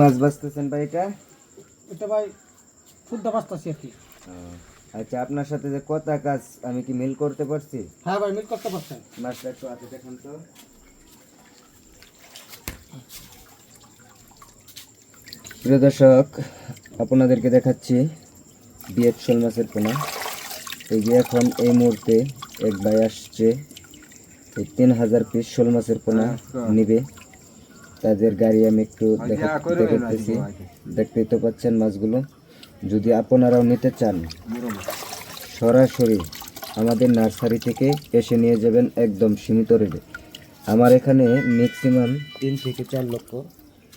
মাছ বাঁচতেছেন ভাই এটা? এটা ভাই শুদ্ধ বাঁচতেছি আর কি। আচ্ছা আপনার সাথে যে কথা কাজ আমি কি মিল করতে পারছি? হ্যাঁ ভাই মিল করতে পারছেন। মাছটা একটু হাতে দেখুন তো। প্রিয় দর্শক আপনাদেরকে দেখাচ্ছি বিয়ের শোল মাছের পোনা। এই যে এখন এই মুহূর্তে এক ভাই আসছে এই তিন হাজার পিস শোল মাছের পোনা নিবে। তাদের গাড়ি আমি একটু দেখা- দেখাতেছি। দেখতেই তো পাচ্ছেন মাছগুলো। যদি আপনারাও নিতে চান সরাসরি আমাদের নার্সারি থেকে এসে নিয়ে যাবেন একদম সীমিত রেটে। আমার এখানে ম্যাক্সিমাম তিন থেকে চার লক্ষ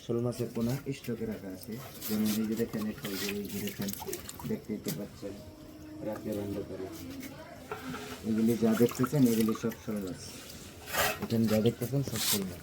শোল মাছের পোনা স্টকে রাখা আছে। যেমন এই যে দেখেন দেখতেই তো পাচ্ছেন রাতের অন্ধকারে। এগুলি যা দেখতেছেন এগুলি সব শোল মাছ এখানে যা দেখতেছেন সব শোল মাছ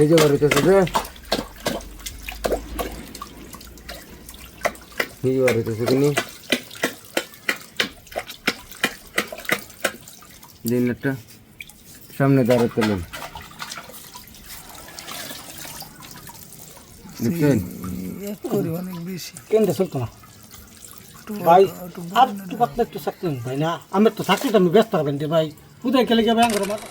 যে কেনি বার হইতেছে কেনি তো প্রথম বার হচ্ছে এই যে দেন বার হইতেছে আপনি দেন না এই যে বার হইতেছে রে এই যে বার হইতেছে কেনি দিন একটা সামনে দাঁড়াতে লোক দেখছেন কেন্দ্রে চলতো না ভাই আর একটু পাতলা একটু থাকতেন ভাই না আমার তো থাকলে তো আমি ব্যস্ত হবেন যে ভাই কোথায় গেলে যাবে আমার মাথা